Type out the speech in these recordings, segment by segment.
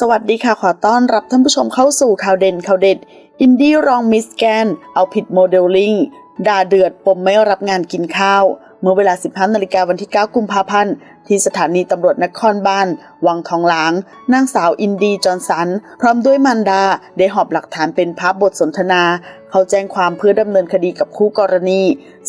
สวัสดีค่ะ ขอต้อนรับท่านผู้ชมเข้าสู่ข่าวเด่นข่าวเด็ด อินดี้รองมิสแกน เอาผิดโมเดลลิ่งด่าเดือดปมไม่รับงานกินข้าว เมื่อเวลา 15นาฬิกาวันที่ 9 กุมภาพันธ์ ที่สถานีตำรวจนครบาลวังทองหลาง นางสาวอินดีจอห์นสัน พร้อมด้วยมันดา ได้หอบหลักฐานเป็นภาพบทสนทนา เขาแจ้งความเพื่อดำเนินคดีกับคู่กรณี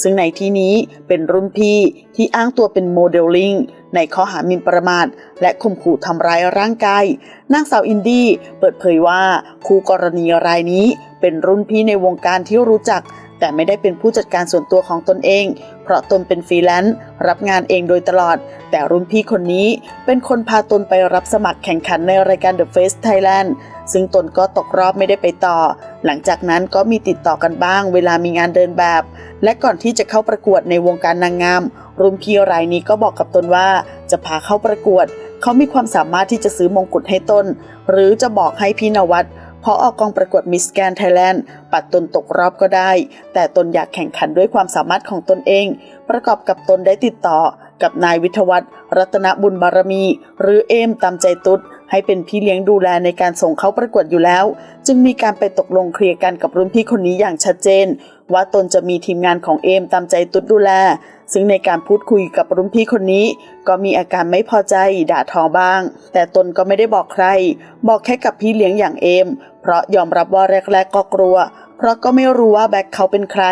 ซึ่งในที่นี้เป็นรุ่นพี่ที่อ้างตัวเป็นโมเดลลิ่งในข้อหามินประมาทและข่มขู่ทำร้ายร่างกาย นางสาวอินดี้เปิดเผยว่าคู่กรณีรายนี้เป็นรุ่นพี่ในวงการที่รู้จัก แต่ไม่ได้เป็นผู้จัดการส่วนตัวของตนเอง เพราะตนเป็นฟรีแลนซ์รับงานเองโดยตลอด แต่รุ่นพี่คนนี้เป็นคนพาตนไปรับสมัครแข่งขันในรายการ The Face Thailand ซึ่งตนก็ตกรอบไม่ได้ไปต่อ หลังจากนั้นก็มีติดต่อกันบ้าง เวลามีงานเดินแบบ และก่อนที่จะเข้าประกวดในวงการนางงาม รุ่นพี่รายนี้ก็บอกกับตนว่าจะพาเข้าประกวด เขามีความสามารถที่จะซื้อมงกุฎให้ตน หรือจะบอกให้พี่นวัด พอออกกองประกวดมิสแกนไทยแลนด์ปัดตนตกรอบก็ได้ แต่ตนอยากแข่งขันด้วยความสามารถของตนเอง ประกอบกับตนได้ติดต่อกับนายวิทวัฒน์รัตนบุญบารมี หรือเอมตามใจตุ๊ดให้เป็นพี่เลี้ยงดูแลในการส่งเขาประกวดอยู่แล้ว จึงมีการไปตกลงเคลียร์กันกับรุ่นพี่คนนี้อย่างชัดเจน ว่าตนจะมีทีมงานของเอมตามใจตุ๊ดดูแล ซึ่งในการพูดคุยกับรุ่นพี่คนนี้ ก็มีอาการไม่พอใจด่าทอบ้าง แต่ตนก็ไม่ได้บอกใคร บอกแค่กับพี่เลี้ยงอย่างเอม เพราะยอมรับว่าแรกๆก็กลัว เพราะก็ไม่รู้ว่าแบ็คเขาเป็นใคร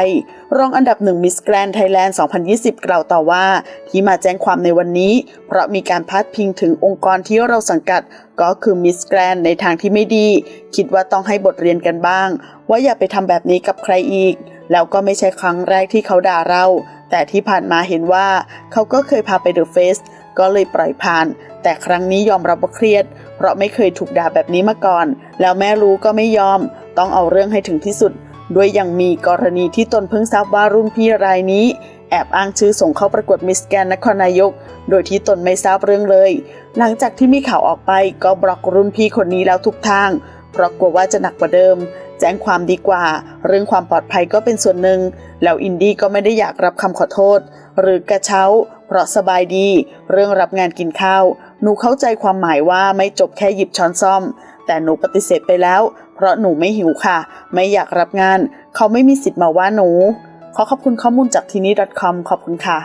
รองอันดับหนึ่งมิสแกรนไทยแลนด์ 2020 กล่าวต่อว่า ที่มาแจ้งความในวันนี้ เพราะมีการพาดพิงถึงองค์กรที่เราสังกัด ก็คือมิสแกรนในทางที่ไม่ดี คิดว่าต้องให้บทเรียนกันบ้าง ว่าอย่าไปทำแบบนี้กับใครอีก แล้วก็ไม่ใช่ครั้งแรกที่เขาด่าเรา แต่ที่ผ่านมาเห็นว่าเขาก็เคยพาไปเดอะเฟส ก็เลยปล่อยผ่าน แต่ครั้งนี้ยอมรับว่าเครียด เพราะไม่เคยถูกด่าแบบนี้มาก่อน แล้วแม่รู้ก็ไม่ยอม ต้องเอาเรื่องให้ถึงที่สุด ด้วยยังมีกรณีที่ตนเพิ่งทราบว่ารุ่นพี่รายนี้ แอบอ้างชื่อส่งเข้าประกวดมิสแกนนครนายก โดยที่ตนไม่ทราบเรื่องเลย หลังจากที่มีข่าวออกไปก็บล็อกรุ่นพี่คนนี้แล้วทุกทางเพราะกลัวว่าจะหนักกว่าเดิม แจ้งความดีกว่า เรื่องความปลอดภัยก็เป็นส่วนหนึ่ง แล้วอินดี้ก็ไม่ได้อยากรับคำขอโทษ หรือกระเช้า ราะสบายดี เรื่องรับงานกินข้าว หนูเข้าใจความหมายว่าไม่จบแค่หยิบช้อนซ่อม แต่หนูปฏิเสธไปแล้ว เพราะหนูไม่หิวค่ะ ไม่อยากรับงาน เขาไม่มีสิทธิ์มาว่าหนู ขอขอบคุณข้อมูลจากทีนี้ .com ขอบคุณค่ะ